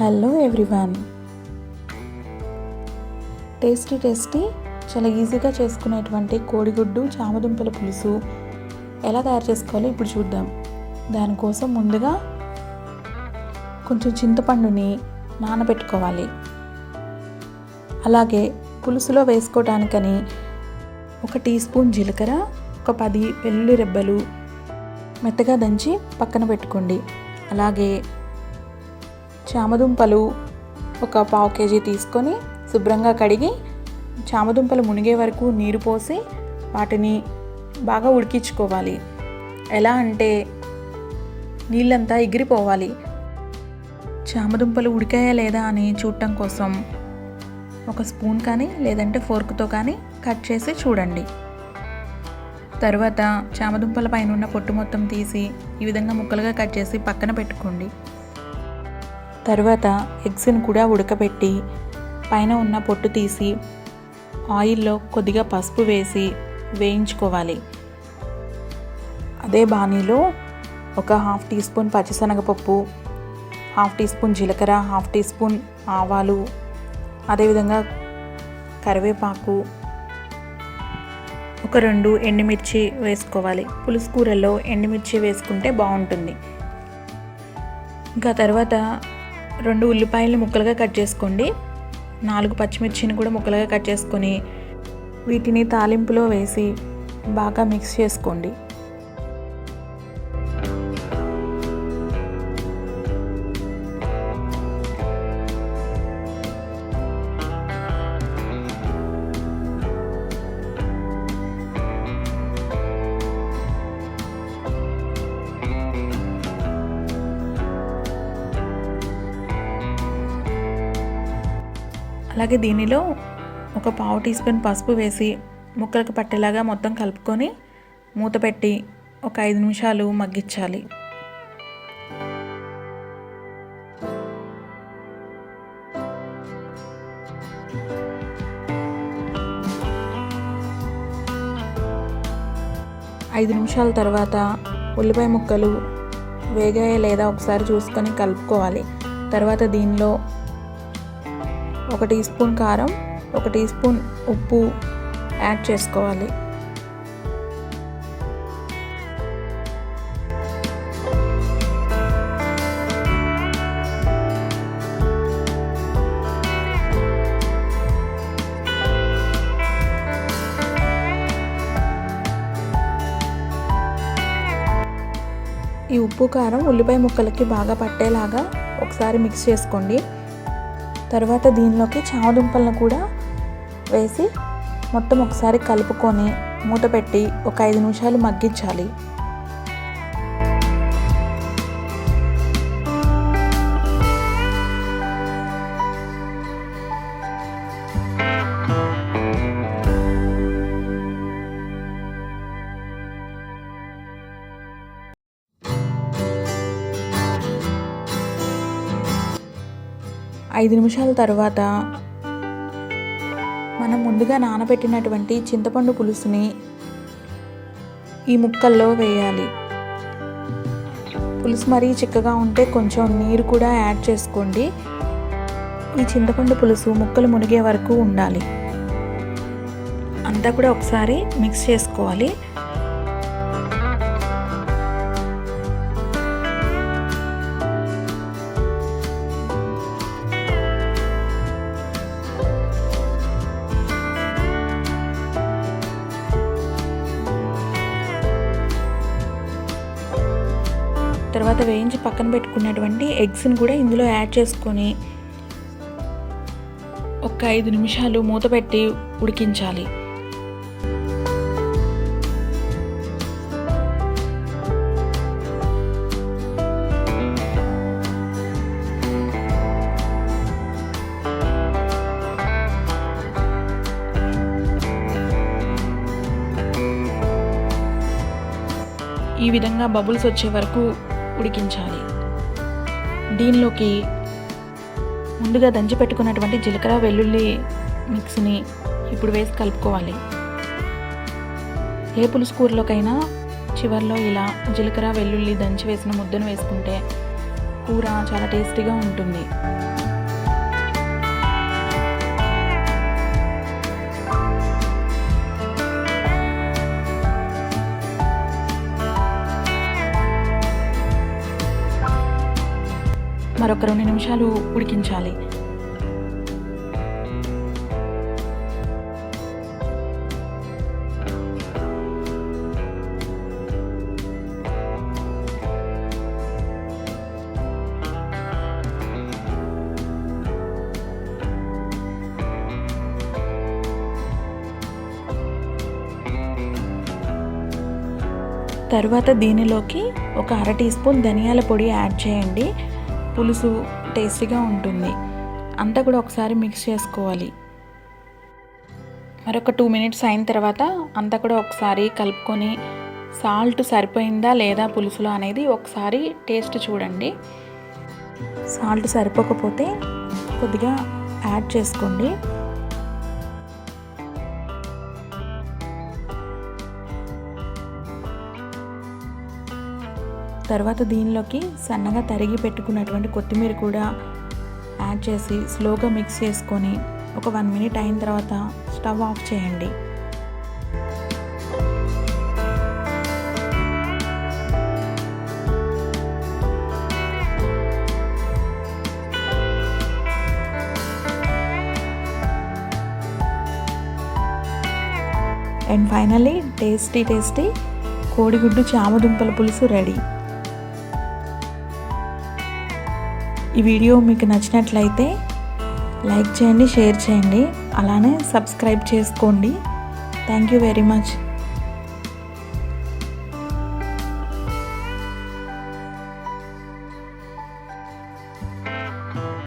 Hello everyone tasty tasty చాలా ఈజీగా చేసుకునేటువంటి కోడిగుడ్డు చామదుంపల పులుసు ఎలా తయారు చేసుకోవాలో ఇప్పుడు చూద్దాం. దానికోసం ముందుగా కొంచెం చింతపండుని నానబెట్టుకోవాలి. అలాగే పులుసులో వేసుకోవటానికని ఒక టీ స్పూన్ జీలకర్ర ఒక పది వెల్లుల్లి రెబ్బలు మెత్తగా దంచి పక్కన పెట్టుకోండి. అలాగే చామదుంపలు ఒక పావు కేజీ తీసుకొని శుభ్రంగా కడిగి చామదుంపలు మునిగే వరకు నీరు పోసి వాటిని బాగా ఉడికించుకోవాలి. ఎలా అంటే నీళ్ళంతా ఎగిరిపోవాలి. చామదుంపలు ఉడికాయా లేదా అని చూడటం కోసం ఒక స్పూన్ కానీ లేదంటే ఫోర్క్తో కానీ కట్ చేసి చూడండి. తర్వాత చామదుంపల పైన ఉన్న పొట్టు మొత్తం తీసి ఈ విధంగా ముక్కలుగా కట్ చేసి పక్కన పెట్టుకోండి. తర్వాత ఎగ్స్ని కూడా ఉడకబెట్టి పైన ఉన్న పొట్టు తీసి ఆయిల్లో కొద్దిగా పసుపు వేసి వేయించుకోవాలి. అదే బాణీలో ఒక హాఫ్ టీ స్పూన్ పచ్చిశనగపప్పు హాఫ్ టీ స్పూన్ జీలకర్ర హాఫ్ టీ స్పూన్ ఆవాలు అదేవిధంగా కరివేపాకు ఒక రెండు ఎండుమిర్చి వేసుకోవాలి. పులుసు కూరల్లో ఎండుమిర్చి వేసుకుంటే బాగుంటుంది. ఇంకా తర్వాత రెండు ఉల్లిపాయలు ముక్కలుగా కట్ చేసుకోండి. నాలుగు పచ్చిమిర్చిని కూడా ముక్కలుగా కట్ చేసుకొని వీటిని తాలింపులో వేసి బాగా మిక్స్ చేసుకోండి. అలాగే దీనిలో ఒక పావు టీ స్పూన్ పసుపు వేసి ముక్కలకు పట్టేలాగా మొత్తం కలుపుకొని మూత పెట్టి ఒక ఐదు నిమిషాలు మగ్గించాలి. ఐదు నిమిషాల తర్వాత ఉల్లిపాయ ముక్కలు వేగాయ లేదా ఒకసారి చూసుకొని కలుపుకోవాలి. తర్వాత దీనిలో ఒక టీ స్పూన్ కారం ఒక టీ స్పూన్ ఉప్పు యాడ్ చేసుకోవాలి. ఈ ఉప్పు కారం ఉల్లిపాయ ముక్కలకి బాగా పట్టేలాగా ఒకసారి మిక్స్ చేసుకోండి. తర్వాత దీనిలోకి చామదుంపలను కూడా వేసి మొత్తం ఒకసారి కలుపుకొని మూత పెట్టి ఒక ఐదు నిమిషాలు మగ్గించాలి. ఐదు నిమిషాల తర్వాత మనం ముందుగా నానబెట్టినటువంటి చింతపండు పులుసుని ఈ ముక్కల్లో వేయాలి. పులుసు మరీ చిక్కగా ఉంటే కొంచెం నీరు కూడా యాడ్ చేసుకోండి. ఈ చింతపండు పులుసు ముక్కలు మునిగే వరకు ఉండాలి. అంతా కూడా ఒకసారి మిక్స్ చేసుకోవాలి. తర్వాత వేయించి పక్కన పెట్టుకున్నటువంటి ఎగ్స్ని కూడా ఇందులో యాడ్ చేసుకొని ఒక ఐదు నిమిషాలు మూత పెట్టి ఉడికించాలి. ఈ విధంగా బబుల్స్ వచ్చే వరకు ఉడికించాలి. దీనిలోకి ముందుగా దంచి పెట్టుకున్నటువంటి జీలకర్ర వెల్లుల్లి మిక్స్ని ఇప్పుడు వేసి కలుపుకోవాలి. ఏ పులుసు కూరలోకైనా చివరిలో ఇలా జీలకర్ర వెల్లుల్లి దంచి వేసిన ముద్దను వేసుకుంటే కూర చాలా టేస్టీగా ఉంటుంది. మరొక రెండు నిమిషాలు ఉడికించాలి. తర్వాత దీనిలోకి ఒక అర టీ స్పూన్ ధనియాల పొడి యాడ్ చేయండి. పులుసు టేస్టీగా ఉంటుంది. అంతా కూడా ఒకసారి మిక్స్ చేసుకోవాలి. మరొక టూ మినిట్స్ అయిన తర్వాత అంతా కూడా ఒకసారి కలుపుకొని సాల్ట్ సరిపోయిందా లేదా పులుసులో అనేది ఒకసారి టేస్ట్ చూడండి. సాల్ట్ సరిపోకపోతే కొద్దిగా యాడ్ చేసుకోండి. తర్వాత దీనిలోకి సన్నగా తరిగి పెట్టుకున్నటువంటి కొత్తిమీర కూడా యాడ్ చేసి స్లోగా మిక్స్ చేసుకొని ఒక వన్ మినిట్ అయిన తర్వాత స్టవ్ ఆఫ్ చేయండి. అండ్ ఫైనలీ టేస్టీ టేస్టీ కోడిగుడ్డు చామదుంపల పులుసు రెడీ. ఈ వీడియో మీకు నచ్చినట్లయితే లైక్ చేయండి షేర్ చేయండి అలానే సబ్స్క్రైబ్ చేసుకోండి. Thank you very much